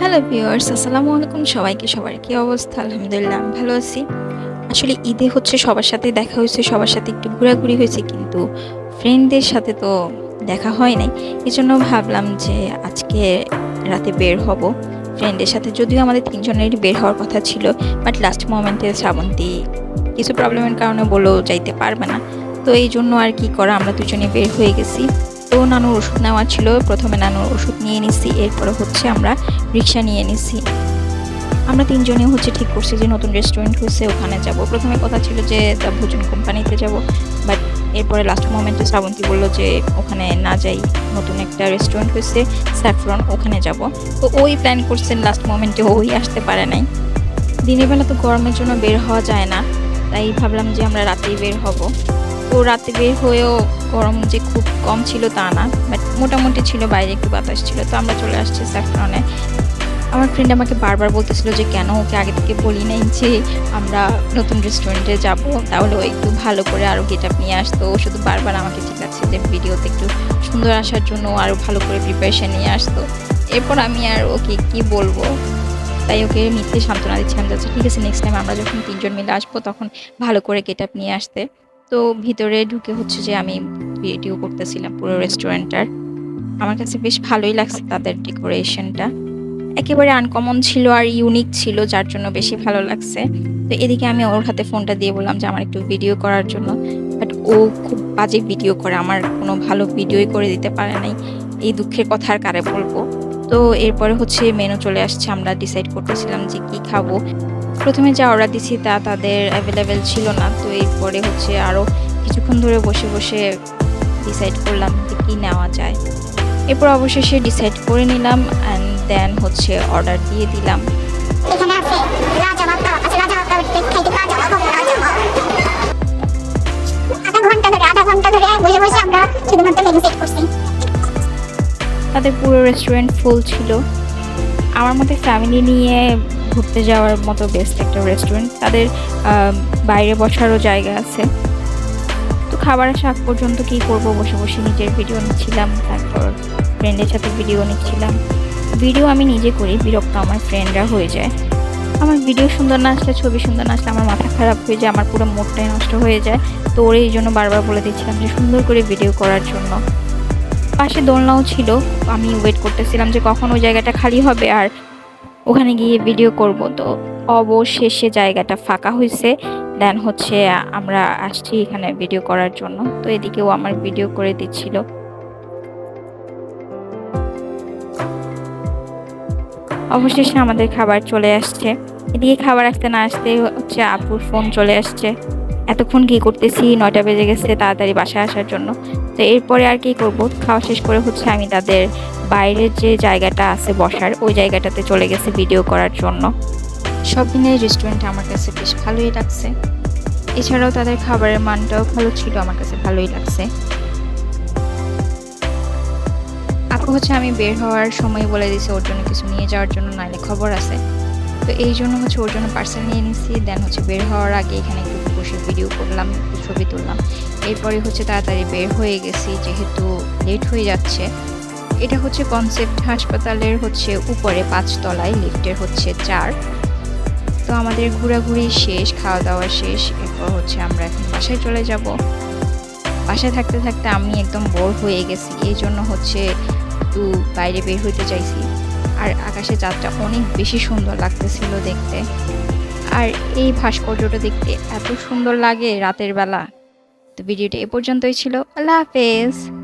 Hello viewers আসসালামু আলাইকুম সবাইকে, সবার কি অবস্থা? আলহামদুলিল্লাহ, আমি ভালো আছি। আসলে ঈদে হচ্ছে সবার সাথে দেখা হয়েছে, সবার সাথে একটু ঘোরাঘুরি হয়েছে, কিন্তু ফ্রেন্ডদের সাথে তো দেখা হয় নাই। এই জন্য ভাবলাম যে আজকে রাতে বের হব ফ্রেন্ডের সাথে। যদিও আমাদের তিনজনেরই বের হওয়ার কথা ছিল বাট লাস্ট মোমেন্টে শ্রাবন্তী কিছু প্রবলেমের কারণে বলেও যাইতে পারবে না। তো এই জন্য আর কি করা, আমরা দুজনে বের হয়ে গেছি। তো নানুর ওষুধ নেওয়া ছিল। প্রথমে নানুর ওষুধ নিয়ে নিছি, এরপরে হচ্ছে আমরা রিক্সা নিয়ে নিছি। আমরা তিনজনে হচ্ছে ঠিক করছি যে নতুন রেস্টুরেন্ট হয়েছে, ওখানে যাব। প্রথমে কথা ছিল যে দ্য ভোজন কোম্পানিতে যাব বাট এরপরে লাস্ট মোমেন্টে শ্রাবন্তী বলল যে ওখানে না যাই, নতুন একটা রেস্টুরেন্ট হয়েছে স্যাফরন ওখানে যাব। তো ওই প্ল্যান করছেন লাস্ট মোমেন্টে ওই আসতে পারে নাই। দিনের বেলা তো গরমের জন্য বের হওয়া যায় না, তাই ভাবলাম যে আমরা রাতেই বের হব। তো রাতে বের হয়েও গরম যে খুব কম ছিল তা না বাট মোটামুটি ছিল, বাইরে একটু বাতাস ছিল, তো আমরা চলে আসছি স্যাফরনে আমার ফ্রেন্ড আমাকে বারবার বলতেছিল যে, কেন ওকে আগে থেকে বলি নাই যে, আমরা নতুন রেস্টুরেন্টে যাব, তাহলে ও একটু ভালো করে আরও গেট আপ নিয়ে আসতো। ও শুধু বারবার আমাকে ঠিক আছে যে, ভিডিওতে একটু সুন্দর আসার জন্য আরও ভালো করে প্রিপারেশন নিয়ে আসতো। এরপর আমি আর ওকে কি বলব? তাই ওকে মিথ্যে সান্ত্বনা দিচ্ছিলাম যাচ্ছে ঠিক আছে নেক্সট টাইম আমরা যখন তিনজন মিলে আসব, তখন ভালো করে গেট আপ নিয়ে আসতে। তো ভিতরে ঢুকে হচ্ছে যে আমি ভিডিও করতেছিলাম পুরো রেস্টুরেন্টটার আমার কাছে বেশ ভালোই লাগছে তাদের ডেকোরেশনটা একেবারে আনকমন ছিল আর ইউনিক ছিল, যার জন্য বেশি ভালো লাগছে। তো এদিকে আমি ওর হাতে ফোনটা দিয়ে বললাম যে আমার একটু ভিডিও করার জন্য। বাট ও খুব বাজে ভিডিও করে, আমার কোনো ভালো ভিডিওই করে দিতে পারে নাই। এই দুঃখের কথা আর কারে বলব? তো এরপরে হচ্ছে মেনু চলে আসছে, আমরা ডিসাইড করতেছিলাম যে কি খাব। প্রথমে যা অর্ডার দিছি তা তাদের অ্যাভেলেবেল ছিল না। তো এরপরে হচ্ছে আরও কিছুক্ষণ ধরে বসে বসে ডিসাইড করলাম যে কী নেওয়া যায়। এরপর অবশেষে ডিসাইড করে নিলাম অ্যান্ড দেন হচ্ছে অর্ডার দিয়ে দিলাম। তাদের পুরো রেস্টুরেন্ট ফুল ছিল। আমার মতে ফ্যামিলি নিয়ে ঘুরতে যাওয়ার মতো বেস্ট একটা রেস্টুরেন্ট তাদের বাইরে বসারও জায়গা আছে। তো খাবার আগ পর্যন্ত কী করব? বসে বসে নিজের ভিডিও নিচ্ছিলাম, তারপর ফ্রেন্ডের সাথে ভিডিও নিচ্ছিলাম। ভিডিও আমি নিজে করি, বিরক্ত আমার ফ্রেন্ডরা হয়ে যায়। আমার ভিডিও সুন্দর না আসলে, ছবি সুন্দর না আসলে আমার মাথা খারাপ হয়ে যায়, আমার পুরো মুডটাই নষ্ট হয়ে যায়। তো ওর এই জন্য বারবার বলে দিচ্ছিলাম যে, সুন্দর করে ভিডিও করার জন্য। পাশে দোলনাও ছিল, আমি ওয়েট করতেছিলাম যে কখন ওই জায়গাটা খালি হবে, আর ওখানে গিয়ে ভিডিও করব। তো অবশেষে জায়গাটা ফাঁকা হয়েছে দেন হচ্ছে আমরা আসছি এখানে ভিডিও করার জন্য। তো এদিকেও আমার ভিডিও করে দিচ্ছিল। অবশেষে আমাদের খাবার চলে আসছে। এদিকে খাবার আসতে না আসতে হচ্ছে আপুর ফোন চলে আসছে। এতক্ষণ কি করতেছি? নয়টা বেজে গেছে তাড়াতাড়ি বাসায় আসার জন্য। তো এরপরে আর কি করব? খাওয়া শেষ করে হচ্ছে আমি তাদের বাইরের যে জায়গাটা আছে বসার, ওই জায়গাটাতে চলে গেছে ভিডিও করার জন্য। সব দিনের রেস্টুরেন্টটা আমার কাছে বেশ ভালোই লাগছে। এছাড়াও তাদের খাবারের মানটাও ভালো ছিল, আমার কাছে ভালোই লাগছে। আপু হচ্ছে আমি বের হওয়ার সময় বলে দিছি ওর জন্য কিছু নিয়ে যাওয়ার জন্য নাইলে খবর আছে। তো এই জন্য হচ্ছে ওর জন্য পার্সেল নিয়ে নিছি দেন হচ্ছে বের হওয়ার আগে এখানে একটু বসে ভিডিও করলাম, ছবি তুললাম। এরপরে হচ্ছে তাড়াতাড়ি বের হয়ে গেছি, যেহেতু লেট হয়ে যাচ্ছে। এটা হচ্ছে কনসেপ্ট হাসপাতালের হচ্ছে উপরে পাঁচতলায় লিফটের হচ্ছে চার। তো আমাদের ঘোরাঘুরি শেষ, খাওয়া দাওয়া শেষ, এরপর হচ্ছে আমরা এখন বাসায় চলে যাব। বাসায় থাকতে থাকতে আমি একদম বোর হয়ে গেছি এই জন্য হচ্ছে একটু বাইরে বের হইতে চাইছি। আর আকাশে চাঁদটা অনেক বেশি সুন্দর লাগতেছিল দেখতে। আর এই ভাস্কর্যটা দেখতে এত সুন্দর লাগে রাতের বেলা। তো ভিডিওটা এ পর্যন্তই ছিল। আল্লাহ হাফেজ।